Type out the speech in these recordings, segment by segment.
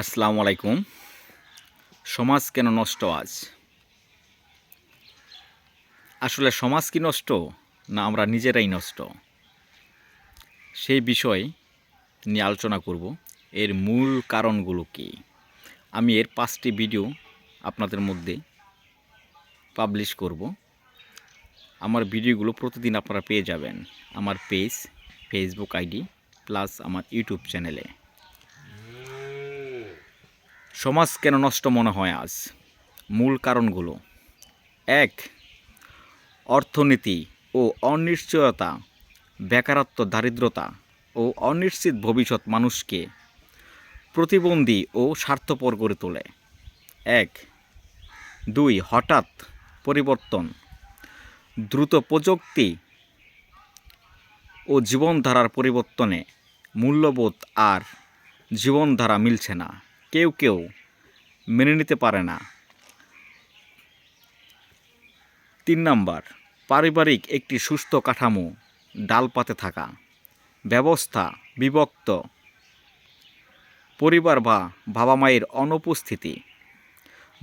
আসসালামু আলাইকুম। সমাজ কেন নষ্ট আজ? আসলে সমাজ কি নষ্ট না আমরা নিজেরাই নষ্ট? সেই বিষয় নিয়ে আলোচনা করব। এর মূল কারণগুলো কি? আমি এর পাঁচটি ভিডিও আপনাদের মধ্যে পাবলিশ করব। আমার ভিডিওগুলো প্রতিদিন আপনারা পেয়ে যাবেন। আমার পেজ ফেসবুক আইডি, প্লাস আমার ইউটিউব চ্যানেলে। সমাজ কেন নষ্ট মনে হয় আজ? মূল কারণগুলো। এক, অর্থনীতি ও অনিশ্চয়তা, বেকারত্ব, দারিদ্রতা ও অনিশ্চিত ভবিষ্যৎ মানুষকে প্রতিবন্ধী ও স্বার্থপর করে তোলে। এক, দুই, হঠাৎ পরিবর্তন। দ্রুত প্রযুক্তি ও জীবনধারার পরিবর্তনে মূল্যবোধ আর জীবনধারা মিলছে না। কেউ কেউ মেনে নিতে পারে না। তিন নাম্বার, পারিবারিক একটি সুস্থ কাঠামো, ডালপাতে থাকা। ব্যবস্থা বিভক্ত। পরিবার বা বাবা মায়ের অনুপস্থিতি।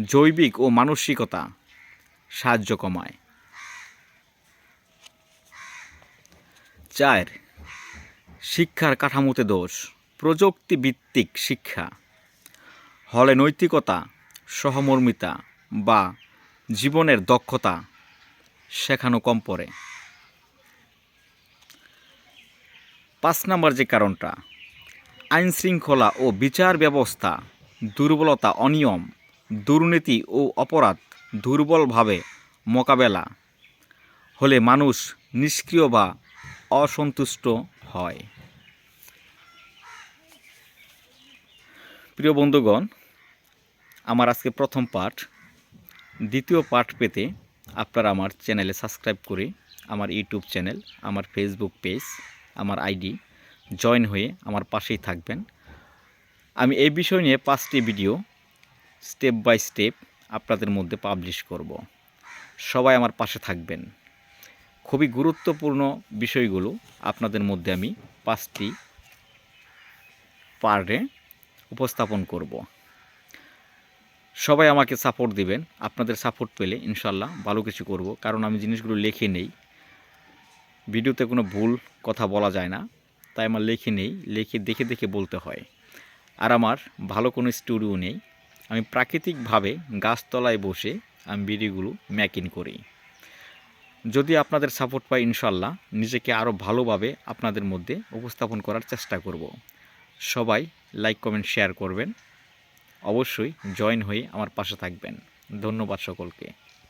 জৈবিক ও মানসিকতা সাহায্য কমায়। চার, শিক্ষার কাঠামোতে দোষ। প্রযুক্তিভিত্তিক শিক্ষা। হলে নৈতিকতা, সহমর্মিতা বা জীবনের দক্ষতা শেখানো কম পড়ে। পাঁচ নম্বর যে কারণটা আইন শৃঙ্খলা ও বিচার ব্যবস্থা, দুর্বলতা অনিয়ম, দুর্নীতি ও অপরাধ দুর্বলভাবে মোকাবেলা হলে মানুষ নিষ্ক্রিয় বা অসন্তুষ্ট হয়। প্রিয় বন্ধুগণ আমার আজকে প্রথম পার্ট দ্বিতীয় পার্ট পেতে আপনারা আমার চ্যানেলে সাবস্ক্রাইব করে আমার ইউটিউব চ্যানেল, আমার ফেসবুক পেজ আমার আইডি জয়েন হয়ে আমার পাশেই থাকবেন। আমি এই বিষয় নিয়ে পাঁচটি ভিডিও স্টেপ বাই স্টেপ আপনাদের মধ্যে পাবলিশ করব। সবাই আমার পাশে থাকবেন। খুবই গুরুত্বপূর্ণ বিষয়গুলো আপনাদের মধ্যে আমি পাঁচটি পার্টে উপস্থাপন করব। সবাই আমাকে সাপোর্ট দিবেন। আপনাদের সাপোর্ট পেলে ইনশাল্লাহ ভালো কিছু করব। কারণ আমি জিনিসগুলো লিখে নেই। ভিডিওতে কোনো ভুল কথা বলা যায় না। তাই আমার লিখে নেই। লিখে দেখে দেখে বলতে হয়। আর আমার ভালো কোনো স্টুডিও নেই। আমি প্রাকৃতিকভাবে গাছতলায় বসে আমি ভিডিওগুলো ম্যাকিং করি। যদি আপনাদের সাপোর্ট পাই ইনশাল্লাহ নিজেকে আরও ভালোভাবে আপনাদের মধ্যে উপস্থাপন করার চেষ্টা করব। সবাই লাইক কমেন্ট শেয়ার করবেন। অবশ্যই জয়েন হয়ে আমার পাশে থাকবেন। ধন্যবাদ সকলকে।